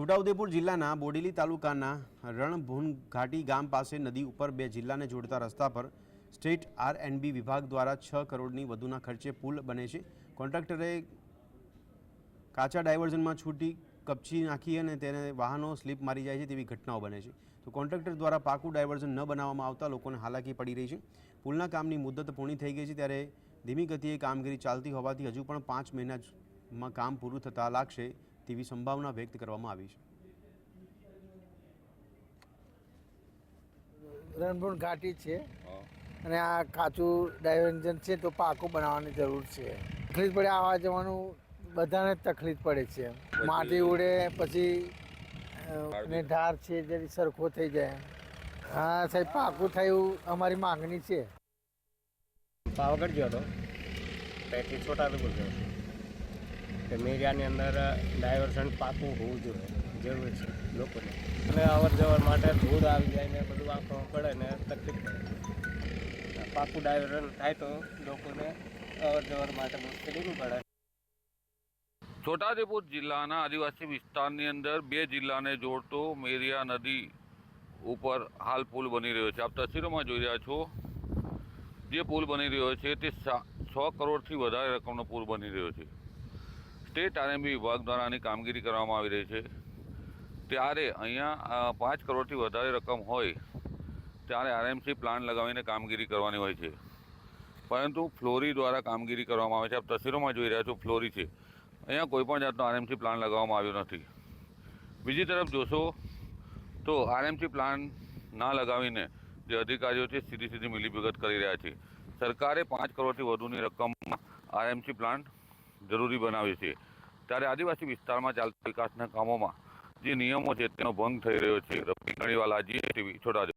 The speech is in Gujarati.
છોટાઉદેપુર જિલ્લાના બોડેલી તાલુકાના રણભૂન ઘાટી ગામ પાસે નદી ઉપર બે જિલ્લાને જોડતા રસ્તા પર સ્ટેટ આર એન્ડ બી વિભાગ દ્વારા છ કરોડની વધુના ખર્ચે પુલ બને છે. કોન્ટ્રાક્ટરે કાચા ડાયવર્ઝનમાં છૂટી કપચી નાખી અને તેને વાહનો સ્લીપ મારી જાય છે તેવી ઘટનાઓ બને છે. તો કોન્ટ્રાક્ટર દ્વારા પાકું ડાયવર્ઝન ન બનાવવામાં આવતા લોકોને હાલાકી પડી રહી છે. પુલના કામની મુદત પૂર્ણ થઈ ગઈ છે ત્યારે ધીમી ગતિએ કામગીરી ચાલતી હોવાથી હજુ પણ પાંચ મહિનામાં કામ પૂરું થતાં લાગશે તેવી સંભાવના વ્યક્ત કરવામાં આવી છે. રણભૂણ ઘાટી છે. અને આ કાચું ડાયવર્જન છે તો પાકું બનાવવાની જરૂર છે. તકલીફ પડે આવવા જવાનું બધાને જ તકલીફ પડે છે. માટી ઉડે પછી ને ઢાર છે જે સરખો થઈ જાય. હા સાહેબ પાકું થયું અમારી માંગણી છે. પાવાગઢ ગયો હતો. ત્યાંથી છોટાઉદેપુર ગયો તે મેરિયાની અંદર ડાયવર્સન પાકું હોવું જોઈએ, જરૂરી છે લોકોને. અને અવર જવર માટે ધૂળ આવી જાય ને બધું આંખો પડે ને તકલીફ પડે. પાકું ડાયવર્સન થાય તો લોકોને અવર જવર માટે મુશ્કેલી નહીં પડે. છોટાઉદેપુર જિલ્લાના આદિવાસી વિસ્તારની અંદર બે જિલ્લાને જોડતો મેરિયા નદી ઉપર હાલ પુલ બની રહ્યો છે. આપ તસવીરોમાં જોઈ રહ્યા છો, જે પુલ બની રહ્યો છે તે સો કરોડથી વધારે રકમનો પુલ બની રહ્યો છે. સ્ટેટ આરએમબી વિભાગ દ્વારા આની કામગીરી કરવામાં આવી રહી છે. ત્યારે અહીંયા પાંચ કરોડથી વધારે રકમ હોય, ત્યારે આરએમસી પ્લાન લગાવીને કામગીરી કરવાની હોય છે. પરંતુ ફ્લોરી દ્વારા કામગીરી કરવામાં આવે છે. આપ તસવીરોમાં જોઈ રહ્યા છો, ફ્લોરી છે. અહીંયા કોઈ પણ જાતનો આરએમસી પ્લાન લગાવવામાં આવ્યો નથી. બીજી તરફ જોશો તો આરએમસી પ્લાન ના લગાવીને જે અધિકારીઓ છે સીધી સીધી મિલીભગત કરી રહ્યા છે. સરકારે પાંચ કરોડથી વધુની રકમમાં આરએમસી પ્લાન જરૂરી બનાવ્યો છે. ત્યારે આદિવાસી વિસ્તારમાં ચાલતા વિકાસના કામોમાં જે નિયમો છે તેનો ભંગ થઈ રહ્યો છે. રફી ગણીવાલા જીએસટીવી છોટાઉદેપુર